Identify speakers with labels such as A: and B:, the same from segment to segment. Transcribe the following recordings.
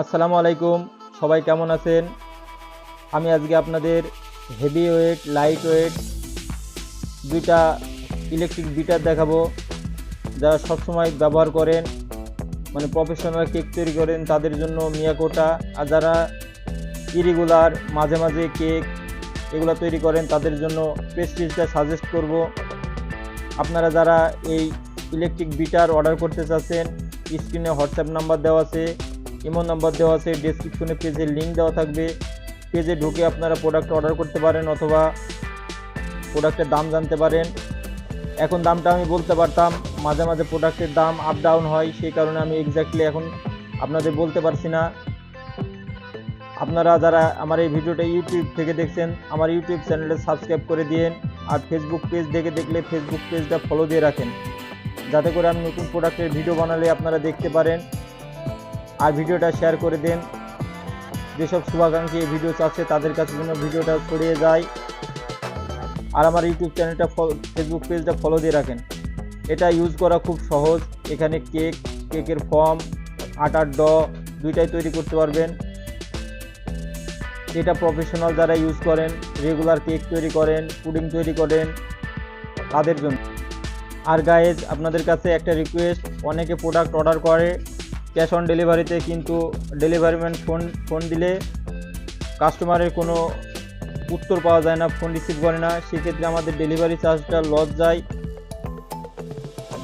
A: আসসালামু আলাইকুম। সবাই কেমন আছেন? আমি আজকে আপনাদের হেভি ওয়েট লাইট ওয়েট দুইটা ইলেকট্রিক বিটার দেখাবো। যারা সবসময় ব্যবহার করেন মানে প্রফেশনাল কেক তৈরি করেন, তাদের জন্য মিয়াকোটা আর যারা ইরেগুলার, মাঝে মাঝে কেক এগুলো তৈরি করেন, তাদের জন্য প্রেস্টিজটা সাজেস্ট করব। আপনারা যারা এই ইলেকট্রিক বিটার অর্ডার করতে চাচ্ছেন, স্ক্রিনে হোয়াটসঅ্যাপ নাম্বার দেওয়া আছে। ইমো নাম্বার দেওয়া আছে ডেসক্রিপশনে পেজের লিঙ্ক দেওয়া থাকবে। পেজে ঢুকে আপনারা প্রোডাক্ট অর্ডার করতে পারেন অথবা প্রোডাক্টের দাম জানতে পারেন। এখন দামটা আমি বলতে পারতাম, মাঝে মাঝে প্রোডাক্টের দাম আপ ডাউন হয়, সেই কারণে আমি এক্স্যাক্টলি এখন আপনাদের বলতে পারছি না। আপনারা যারা আমার এই ভিডিওটা ইউটিউব থেকে দেখছেন, আমার ইউটিউব চ্যানেলে সাবস্ক্রাইব করে দিন আর ফেসবুক পেজ দেখে দেখলে ফেসবুক পেজটা ফলো দিয়ে রাখেন। যাতে করে আমি নতুন প্রোডাক্টের ভিডিও বানালে আপনারা দেখতে পারেন। আর ভিডিওটা শেয়ার করে দেন। যেসব শুভাকাঙ্ক্ষী এই ভিডিও চাচ্ছে, তাদের কাছে যেন ভিডিওটা ছড়িয়ে যায়। আর আমার ইউটিউব চ্যানেলটা ফেসবুক পেজটা ফলো দিয়ে রাখেন। এটা ইউজ করা খুব সহজ। এখানে কেক কেকের ফর্ম আটার ড, দুইটাই তৈরি করতে পারবেন। এটা প্রফেশনাল যারা ইউজ করেন রেগুলার কেক তৈরি করেন পুডিং তৈরি করেন, তাদের জন্য। আর গায়েজ আপনাদের কাছে একটা রিকোয়েস্ট অনেকে প্রোডাক্ট অর্ডার করে। ক্যাশ অন ডেলিভারিতে কিন্তু ডেলিভারি ম্যান ফোন ফোন দিলে কাস্টমারের কোনো উত্তর পাওয়া যায় না, ফোন রিসিভ করে না। সেক্ষেত্রে আমাদের ডেলিভারি চার্জটা লস যায়।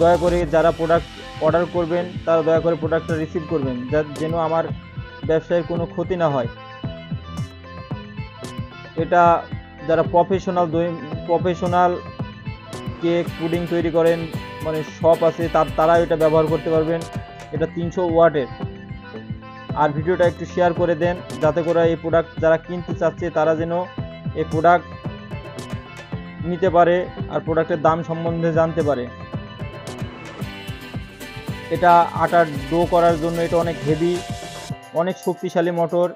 A: দয়া করে যারা প্রোডাক্ট অর্ডার করবেন, তারা দয়া করে প্রোডাক্টটা রিসিভ করবেন, যা যেন আমার ব্যবসায়ের কোনো ক্ষতি না হয়। এটা যারা প্রফেশনাল প্রফেশনাল কেক, পুডিং তৈরি করেন মানে শপ আছে, তার তারা এটা ব্যবহার করতে পারবেন। এটা তিনশো ওয়াটের। আর ভিডিওটা একটু শেয়ার করে দেন, যাতে করে এই প্রোডাক্ট যারা কিনতে চাচ্ছে, তারা যেন এই প্রোডাক্ট নিতে পারে আর প্রোডাক্টের দাম সম্বন্ধে জানতে পারে। এটা আটার ডো করার জন্য এটা অনেক হেভি অনেক শক্তিশালী মোটর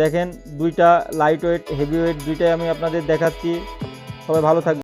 A: দেখেন, দুইটা লাইট ওয়েট হেভি ওয়েট দুইটাই আমি আপনাদের দেখাচ্ছি। সবাই ভালো থাকবে